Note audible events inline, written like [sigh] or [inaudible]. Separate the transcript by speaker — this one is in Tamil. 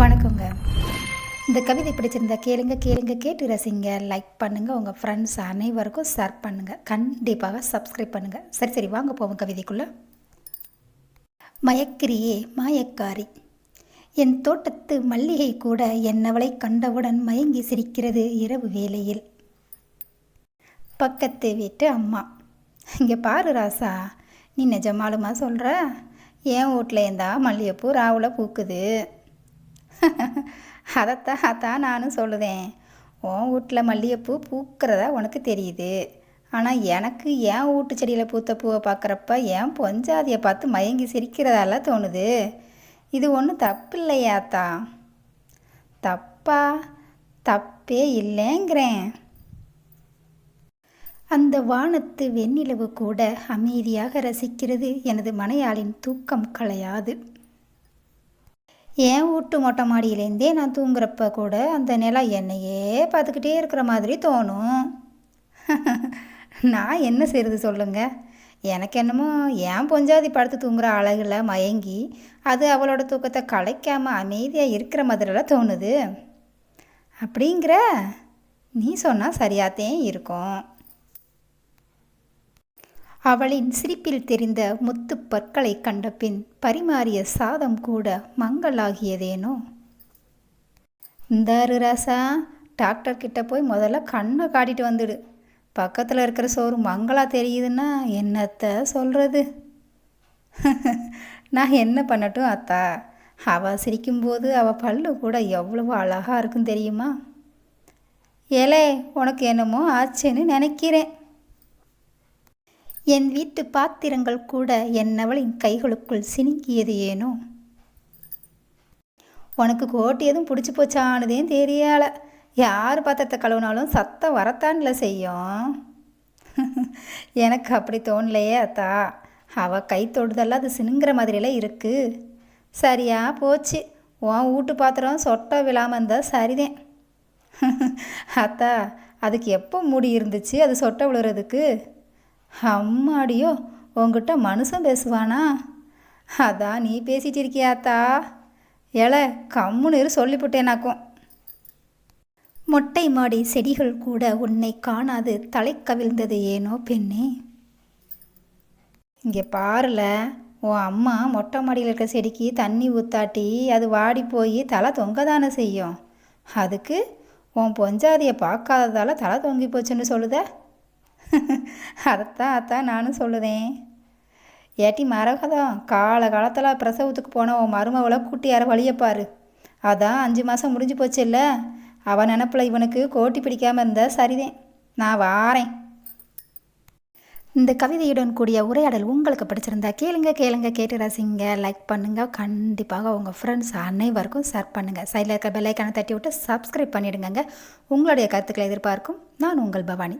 Speaker 1: வணக்கங்க. இந்த கவிதை பிடிச்சிருந்தா கேளுங்க கேளுங்க கேட்டு ரசிங்க. லைக் பண்ணுங்கள் உங்கள் ஃப்ரெண்ட்ஸ் அனைவருக்கும் ஷேர் பண்ணுங்கள் கண்டிப்பாக சப்ஸ்கிரைப் பண்ணுங்கள் சரி சரி வாங்க போவோம் கவிதைக்குள்ளே. மயக்கிரியே மாயக்காரி. என் தோட்டத்து மல்லிகை கூட என்னவளை கண்டவுடன் மயங்கி சிரிக்கிறது இரவு வேளையில். பக்கத்து வீட்டு அம்மா. இங்கே பாரு ராசா நீ நிஜமாலுமா சொல்கிற என் வீட்டில் இருந்தா மல்லிகைப்பூ ராவில் பூக்குது. அதைத்தான் அதான் நானும் சொல்லுதேன். உன் வீட்டில் மல்லிகைப்பூ பூக்கிறதா உனக்கு தெரியுது. ஆனால் எனக்கு ஏன் வீட்டு செடியில் பூத்த பூவை பார்க்குறப்ப ஏன் பொஞ்சாதியை பார்த்து மயங்கி சிரிக்கிறதால தோணுது? இது ஒன்றும் தப்பு இல்லையாத்தா தப்பா? தப்பே இல்லைங்கிறேன். அந்த வானத்து வெண்ணிலவு கூட அமைதியாக ரசிக்கிறது எனது மனையாளின் தூக்கம் களையாது. என் வீட்டு மொட்டை மாடியிலேருந்தே நான் தூங்குறப்ப கூட அந்த நிலம் என்னையே பார்த்துக்கிட்டே இருக்கிற மாதிரி தோணும். [laughs] நான் என்ன செய்கிறது சொல்லுங்க. எனக்கு என்னமோ ஏன் பொஞ்சாதி படுத்து தூங்குற அழகில் மயங்கி அது அவளோட தூக்கத்தை கலைக்காமல் அமைதியாக இருக்கிற மாதிரிலாம் தோணுது. அப்படிங்கிற? நீ சொன்னால் சரியாத்தே இருக்கும். அவளின் சிரிப்பில் தெரிந்த முத்து பற்களை கண்ட பின் பரிமாறிய சாதம் கூட மங்களாகியதேனோ? இந்தாரு ராசா டாக்டர் கிட்ட போய் முதல்ல கண்ணை காட்டிட்டு வந்துடு. பக்கத்தில் இருக்கிற சோறு மங்களா தெரியுதுன்னா என்னத்த சொல்கிறது [laughs] நான் என்ன பண்ணட்டும் அத்தா? அவள் சிரிக்கும்போது அவள் பல்லு கூட எவ்வளவு அழகாக இருக்கும் தெரியுமா? ஏலே உனக்கு என்னமோ ஆச்சுன்னு நினைக்கிறேன். என் வீட்டு பாத்திரங்கள் கூட என்னவளின் கைகளுக்குள் சினுங்கியது ஏனோ? உனக்கு கோட்டு எதுவும் பிடிச்சி போச்சானதேன்னு தெரியல. யார் பாத்திரத்தை கழுவினாலும் சத்தம் வரத்தான்ல செய்யும். [laughs] எனக்கு அப்படி தோணலையே அத்தா. அவள் கை தொடுதெல்லாம் அது சினுங்கிற மாதிரியெல்லாம் இருக்குது சரியா போச்சு. உன் வீட்டு பாத்திரம் சொட்டை விழாமல் இருந்தால் சரிதேன். [laughs] அத்தா அதுக்கு எப்போ மூடி இருந்துச்சு? அது சொட்டை விழுறதுக்கு? அம்மாடியோ உங்ககிட்ட மனுஷன் பேசுவானா? அதான் நீ பேசிட்டு இருக்கியாத்தா ஏல கம்முன்னு இரு சொல்லிவிட்டேனாக்கும் மொட்டை மாடி செடிகள் கூட உன்னை காணாது தலை கவிழ்ந்தது ஏனோ பெண்ணே. இங்கே பாருல உன் அம்மா மொட்டை மாடியில் இருக்கிற செடிக்கு தண்ணி ஊத்தாட்டி அது வாடி போய் தலை தொங்க தானே செய்யும்? அதுக்கு உன் பொஞ்சாதியை பார்க்காததால தலை தொங்கி போச்சுன்னு சொல்லுத? அதைத்தான் அத்தான் நானும் சொல்லுதேன். ஏட்டி மரகதம் கால காலத்தில் பிரசவத்துக்கு போன உன் மருமவளை கூட்டியார வழியப்பாரு அதான் அஞ்சு மாதம் முடிஞ்சு போச்சு இல்லை அவன் நினப்பில் இவனுக்கு கோட்டி பிடிக்காமல் இருந்தா சரிதேன். நான் வாரேன். இந்த கவிதையுடன் கூடிய உரையாடல் உங்களுக்கு பிடிச்சிருந்தா கேளுங்க கேளுங்க கேட்டு ரசிங்க. லைக் பண்ணுங்கள் கண்டிப்பாக உங்கள் ஃப்ரெண்ட்ஸ் அனைவருக்கும் ஷேர் பண்ணுங்கள் சைடில் இருக்க பெல்லைக்கான தட்டி விட்டு சப்ஸ்கிரைப் பண்ணிவிடுங்க உங்களுடைய கருத்துக்களை எதிர்பார்க்கும் நான் உங்கள் பவானி.